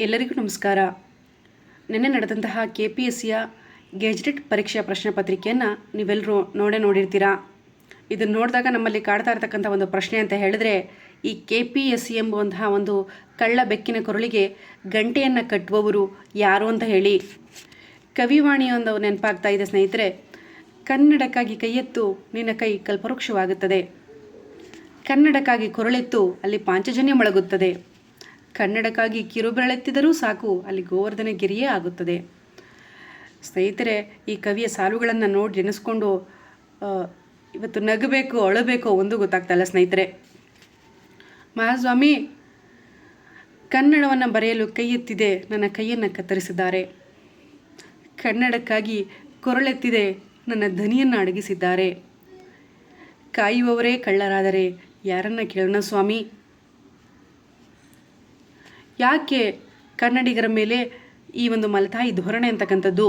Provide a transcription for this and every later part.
ಎಲ್ಲರಿಗೂ ನಮಸ್ಕಾರ. ನಿನ್ನೆ ನಡೆದಂತಹ ಕೆ ಪಿ ಎಸ್ ಸಿಯ ಗೆಜೆಟೆಡ್ ಪರೀಕ್ಷೆಯ ಪ್ರಶ್ನೆ ಪತ್ರಿಕೆಯನ್ನು ನೀವೆಲ್ಲರೂ ನೋಡೇ ನೋಡಿರ್ತೀರಾ? ಇದನ್ನು ನೋಡಿದಾಗ ನಮ್ಮಲ್ಲಿ ಕಾಡ್ತಾ ಇರತಕ್ಕಂಥ ಒಂದು ಪ್ರಶ್ನೆ ಅಂತ ಹೇಳಿದ್ರೆ, ಈ ಕೆ ಪಿ ಎಸ್ ಸಿ ಎಂಬುವಂತಹ ಒಂದು ಕಳ್ಳ ಬೆಕ್ಕಿನ ಕೊರಳಿಗೆ ಗಂಟೆಯನ್ನು ಕಟ್ಟುವವರು ಯಾರು ಅಂತ ಹೇಳಿ. ಕವಿವಾಣಿ ಒಂದು ನೆನಪಾಗ್ತಾ ಇದೆ ಸ್ನೇಹಿತರೆ, ಕನ್ನಡಕ್ಕಾಗಿ ಕೈಯೆತ್ತು ನಿನ್ನ ಕೈ ಕಲ್ಪವೃಕ್ಷವಾಗುತ್ತದೆ. ಕನ್ನಡಕ್ಕಾಗಿ ಕೊರಳೆತ್ತು ಅಲ್ಲಿ ಪಾಂಚಜನ್ಯ ಮೊಳಗುತ್ತದೆ. ಕನ್ನಡಕ್ಕಾಗಿ ಕಿರುಬೆರಳೆತ್ತಿದರೂ ಸಾಕು, ಅಲ್ಲಿ ಗೋವರ್ಧನಗಿರಿಯೇ ಆಗುತ್ತದೆ. ಸ್ನೇಹಿತರೆ, ಈ ಕವಿಯ ಸಾಲುಗಳನ್ನು ನೋಡಿ ನೆನೆಸ್ಕೊಂಡು ಇವತ್ತು ನಗಬೇಕು, ಅಳಬೇಕು ಒಂದು ಗೊತ್ತಾಗ್ತಾಯಿಲ್ಲ ಸ್ನೇಹಿತರೆ. ಮಹಾಸ್ವಾಮಿ, ಕನ್ನಡವನ್ನು ಬರೆಯಲು ಕೈ ಎತ್ತಿದೆ, ನನ್ನ ಕೈಯನ್ನು ಕತ್ತರಿಸಿದ್ದಾರೆ. ಕನ್ನಡಕ್ಕಾಗಿ ಕೊರಳೆತ್ತಿದೆ, ನನ್ನ ಧ್ವನಿಯನ್ನು ಅಡಗಿಸಿದ್ದಾರೆ. ಕಾಯುವವರೇ ಕಳ್ಳರಾದರೆ, ಯಾರನ್ನ ಕೇಳೋಣ ಸ್ವಾಮಿ? ಯಾಕೆ ಕನ್ನಡಿಗರ ಮೇಲೆ ಈ ಒಂದು ಮಲತಾಯಿ ಧೋರಣೆ ಅಂತಕ್ಕಂಥದ್ದು?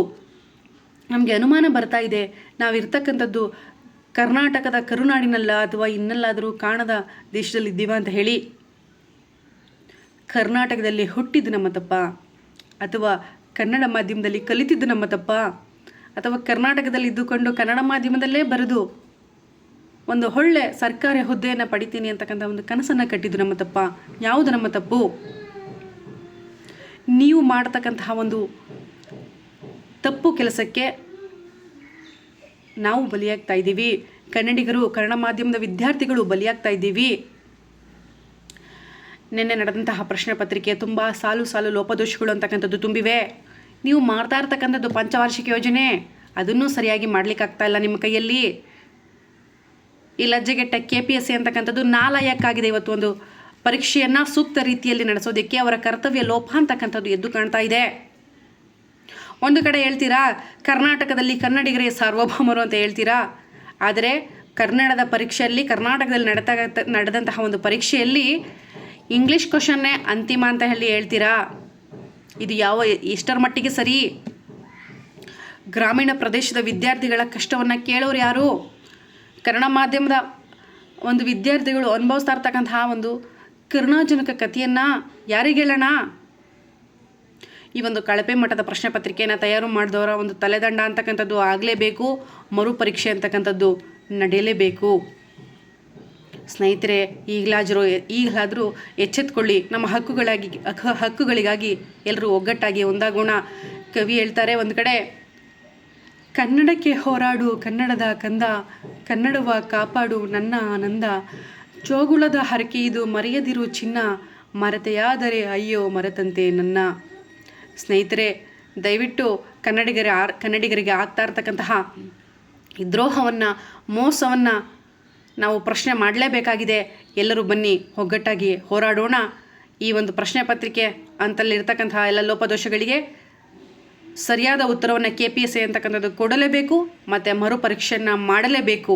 ನಮಗೆ ಅನುಮಾನ ಬರ್ತಾ ಇದೆ. ನಾವಿರ್ತಕ್ಕಂಥದ್ದು ಕರ್ನಾಟಕದ ಕರುನಾಡಿನಲ್ಲ ಅಥವಾ ಇನ್ನೆಲ್ಲಾದರೂ ಕಾಣದ ದೇಶದಲ್ಲಿದ್ದೀವ ಅಂತ ಹೇಳಿ. ಕರ್ನಾಟಕದಲ್ಲಿ ಹುಟ್ಟಿದ್ದು ನಮ್ಮ ತಪ್ಪ? ಅಥವಾ ಕನ್ನಡ ಮಾಧ್ಯಮದಲ್ಲಿ ಕಲಿತಿದ್ದು ನಮ್ಮ ತಪ್ಪ? ಅಥವಾ ಕರ್ನಾಟಕದಲ್ಲಿ ಇದ್ದುಕೊಂಡು ಕನ್ನಡ ಮಾಧ್ಯಮದಲ್ಲೇ ಬರೆದು ಒಂದು ಒಳ್ಳೆ ಸರ್ಕಾರಿ ಹುದ್ದೆಯನ್ನು ಪಡಿತೀನಿ ಅಂತಕ್ಕಂಥ ಒಂದು ಕನಸನ್ನು ಕಟ್ಟಿದ್ದು ನಮ್ಮ ತಪ್ಪ? ಯಾವುದು ನಮ್ಮ ತಪ್ಪು? ನೀವು ಮಾಡತಕ್ಕಂತಹ ಒಂದು ತಪ್ಪು ಕೆಲಸಕ್ಕೆ ನಾವು ಬಲಿಯಾಗ್ತಾ ಇದ್ದೀವಿ. ಕನ್ನಡಿಗರು, ಕನ್ನಡ ಮಾಧ್ಯಮದ ವಿದ್ಯಾರ್ಥಿಗಳು ಬಲಿಯಾಗ್ತಾ ಇದ್ದೀವಿ. ನಿನ್ನೆ ನಡೆದಂತಹ ಪ್ರಶ್ನೆ ಪತ್ರಿಕೆ ತುಂಬ ಸಾಲು ಸಾಲು ಲೋಪದೋಷಗಳು ಅಂತಕ್ಕಂಥದ್ದು ತುಂಬಿವೆ. ನೀವು ಮಾಡ್ತಾ ಇರ್ತಕ್ಕಂಥದ್ದು ಪಂಚವಾರ್ಷಿಕ ಯೋಜನೆ, ಅದನ್ನು ಸರಿಯಾಗಿ ಮಾಡಲಿಕ್ಕಾಗ್ತಾ ಇಲ್ಲ ನಿಮ್ಮ ಕೈಯಲ್ಲಿ. ಈ ಲಜ್ಜೆಗೆಟ್ಟ ಕೆ ಪಿ ಎಸ್ ಸಿ ಅಂತಕ್ಕಂಥದ್ದು ನಾಲಾಯಕ್ಕಾಗಿದೆ ಇವತ್ತು ಒಂದು ಪರೀಕ್ಷೆಯನ್ನು ಸೂಕ್ತ ರೀತಿಯಲ್ಲಿ ನಡೆಸೋದಕ್ಕೆ ಅವರ ಕರ್ತವ್ಯ ಲೋಪ ಅಂತಕ್ಕಂಥದ್ದು ಎದ್ದು ಕಾಣ್ತಾ ಇದೆ. ಒಂದು ಕಡೆ ಹೇಳ್ತೀರಾ, ಕರ್ನಾಟಕದಲ್ಲಿ ಕನ್ನಡಿಗರೇ ಸಾರ್ವಭೌಮರು ಅಂತ ಹೇಳ್ತೀರಾ? ಆದರೆ ಕನ್ನಡದ ಪರೀಕ್ಷೆಯಲ್ಲಿ, ಕರ್ನಾಟಕದಲ್ಲಿ ನಡೆತ ನಡೆದಂತಹ ಒಂದು ಪರೀಕ್ಷೆಯಲ್ಲಿ ಇಂಗ್ಲೀಷ್ ಕ್ವಶನ್ನೇ ಅಂತಿಮ ಅಂತ ಹೇಳಿ ಹೇಳ್ತೀರಾ? ಇದು ಯಾವ ಎಷ್ಟರ ಮಟ್ಟಿಗೆ ಸರಿ? ಗ್ರಾಮೀಣ ಪ್ರದೇಶದ ವಿದ್ಯಾರ್ಥಿಗಳ ಕಷ್ಟವನ್ನು ಕೇಳೋರು ಯಾರು? ಕನ್ನಡ ಮಾಧ್ಯಮದ ಒಂದು ವಿದ್ಯಾರ್ಥಿಗಳು ಅನುಭವಿಸ್ತಾ ಇರ್ತಕ್ಕಂತಹ ಒಂದು ಕರುಣಾಜನಕ ಕಥೆಯನ್ನು ಯಾರಿಗೆ ಹೇಳೋಣ? ಈ ಒಂದು ಕಳಪೆ ಮಟ್ಟದ ಪ್ರಶ್ನೆ ಪತ್ರಿಕೆಯನ್ನು ತಯಾರು ಮಾಡಿದವರ ಒಂದು ತಲೆದಂಡ ಅಂತಕ್ಕಂಥದ್ದು ಆಗಲೇಬೇಕು, ಮರುಪರೀಕ್ಷೆ ಅಂತಕ್ಕಂಥದ್ದು ನಡೆಯಲೇಬೇಕು ಸ್ನೇಹಿತರೆ, ಈಗಲಾದರೂ ಈಗಲಾದರೂ ಎಚ್ಚೆತ್ಕೊಳ್ಳಿ. ನಮ್ಮ ಹಕ್ಕುಗಳಾಗಿ ಹಕ್ಕು ಹಕ್ಕುಗಳಿಗಾಗಿ ಎಲ್ಲರೂ ಒಗ್ಗಟ್ಟಾಗಿ ಒಂದಾಗೋಣ. ಕವಿ ಹೇಳ್ತಾರೆ ಒಂದು ಕಡೆ, ಕನ್ನಡಕ್ಕೆ ಹೋರಾಡು, ಕನ್ನಡದ ಕಂದ, ಕನ್ನಡವ ಕಾಪಾಡು ನನ್ನ ಆನಂದ. ಚೋಗುಳದ ಹರಕೆಯಿದು ಮರೆಯದಿರು ಚಿನ್ನ. ಮರೆತೆಯಾದರೆ ಅಯ್ಯೋ ಮರೆತಂತೆ ನನ್ನ. ಸ್ನೇಹಿತರೆ, ದಯವಿಟ್ಟು ಕನ್ನಡಿಗರ ಕನ್ನಡಿಗರಿಗೆ ಆಗ್ತಾ ಇರ್ತಕ್ಕಂತಹ ಈ ದ್ರೋಹವನ್ನು ಮೋಸವನ್ನು ನಾವು ಪ್ರಶ್ನೆ ಮಾಡಲೇಬೇಕಾಗಿದೆ. ಎಲ್ಲರೂ ಬನ್ನಿ, ಒಗ್ಗಟ್ಟಾಗಿ ಹೋರಾಡೋಣ. ಈ ಒಂದು ಪ್ರಶ್ನೆ ಪತ್ರಿಕೆ ಅಂತಲ್ಲಿರ್ತಕ್ಕಂತಹ ಎಲ್ಲ ಲೋಪದೋಷಗಳಿಗೆ ಸರಿಯಾದ ಉತ್ತರವನ್ನು ಕೆ ಪಿ ಎಸ್ ಸಿ ಅಂತಕ್ಕಂಥದ್ದು ಕೊಡಲೇಬೇಕು, ಮತ್ತು ಮರುಪರೀಕ್ಷೆಯನ್ನು ಮಾಡಲೇಬೇಕು.